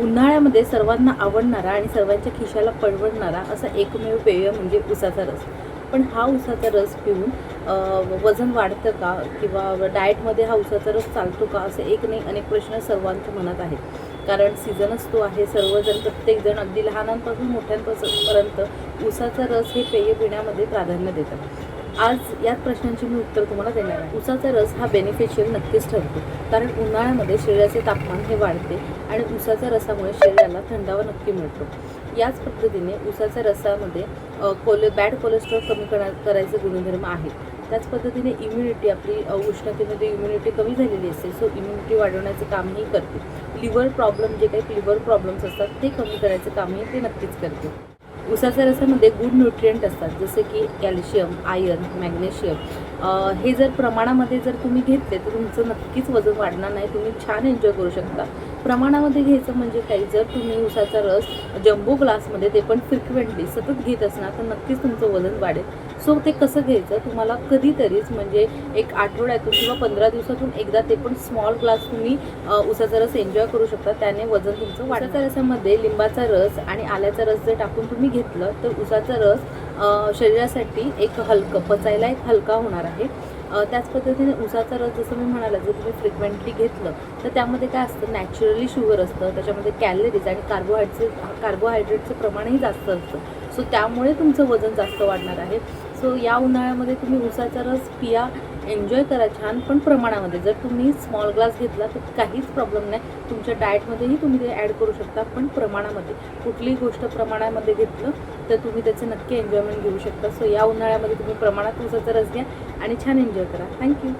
उन्हाळ्यामध्ये सर्वांना आवडणारा आणि सर्वांच्या खिशाला परवडणारा असा एकमेव पेय म्हणजे उसाचा रस. पण हा उसाचा रस पिऊन वजन वाढतं का किंवा डाएटमध्ये हा उसाचा रस चालतो का असे एक नाही अनेक प्रश्न सर्वांच्या मनात आहेत. कारण सीझनच तो आहे. सर्वजण प्रत्येकजण अगदी लहानांपासून मोठ्यांपासून पर्यंत उसाचा रस हे पेय पिण्यामध्ये प्राधान्य देतात. आज याच प्रश्नांची मी उत्तर तुम्हाला देणार आहे. उसाचा रस हा बेनिफिशियल नक्कीच ठरतो. कारण उन्हाळ्यामध्ये शरीराचे तापमान हे वाढते आणि उसाच्या रसामुळे शरीराला थंडावा नक्की मिळतो. याच पद्धतीने उसाच्या रसामध्ये कोले बॅड कोलेस्ट्रॉल कमी करा करायचे गुणधर्म आहेत त्याच पद्धतीने इम्युनिटी आपली उष्णतेमध्ये इम्युनिटी कमी झालेली असते सो इम्युनिटी वाढवण्याचं कामही करते. लिव्हर प्रॉब्लेम जे काही लिव्हर प्रॉब्लेम्स असतात ते कमी करायचं कामही ते नक्कीच करते. उसाच्या रसामध्ये गुड न्यूट्रियंट असतात जसे की कॅल्शियम आयर्न मॅग्नेशियम हे जर प्रमाणामध्ये जर तुम्ही घेतले तर तुमचं नक्कीच वजन वाढणार नाही. तुम्ही छान एन्जॉय करू शकता. प्रमाणामध्ये घ्यायचं म्हणजे काही जर तुम्ही उसाचा रस जम्बो ग्लासमध्ये ते पण फ्रिक्वेंटली सतत घेत असणार तर नक्कीच तुमचं वजन वाढेल. सो ते कसं घ्यायचं? तुम्हाला कधीतरीच म्हणजे एक आठवड्यातून किंवा पंधरा दिवसातून एकदा ते पण स्मॉल ग्लास तुम्ही उसाचा रस एन्जॉय करू शकता. त्याने वजन तुमचं वाढतं रसामध्ये लिंबाचा रस आणि आल्याचा रस जर टाकून तुम्ही घेतलं तर उसाचा रस शरीरासाठी एक हलकं पचायला एक हलका होणार आहे. त्याच पद्धतीने उसाचा रस जसं मी म्हणाला जर तुम्ही फ्रिक्वेंटली घेतलं तर त्यामध्ये काय असतं नॅचरली शुगर असतं त्याच्यामध्ये कॅलरीज आणि कार्बोहायड्रेट कार्बोहायड्रेटचं प्रमाणही जास्त असतं. सो त्यामुळे तुमचं वजन जास्त वाढणार आहे. सो या उन्हाळ्यामध्ये तुम्ही उसाचा रस पिया एन्जॉय करा छान पण प्रमाणामध्ये. जर तुम्ही स्मॉल ग्लास घेतला तर काहीच प्रॉब्लेम नाही. तुमच्या डाएटमध्येही तुम्ही ते ॲड करू शकता पण प्रमाणामध्ये. कुठलीही गोष्ट प्रमाणामध्ये घेतलं तर तुम्ही त्याचे नक्की एन्जॉयमेंट घेऊ शकता. सो या उन्हाळ्यामध्ये तुम्ही प्रमाणात उसाचा रस घ्या आणि छान एन्जॉय करा. थँक्यू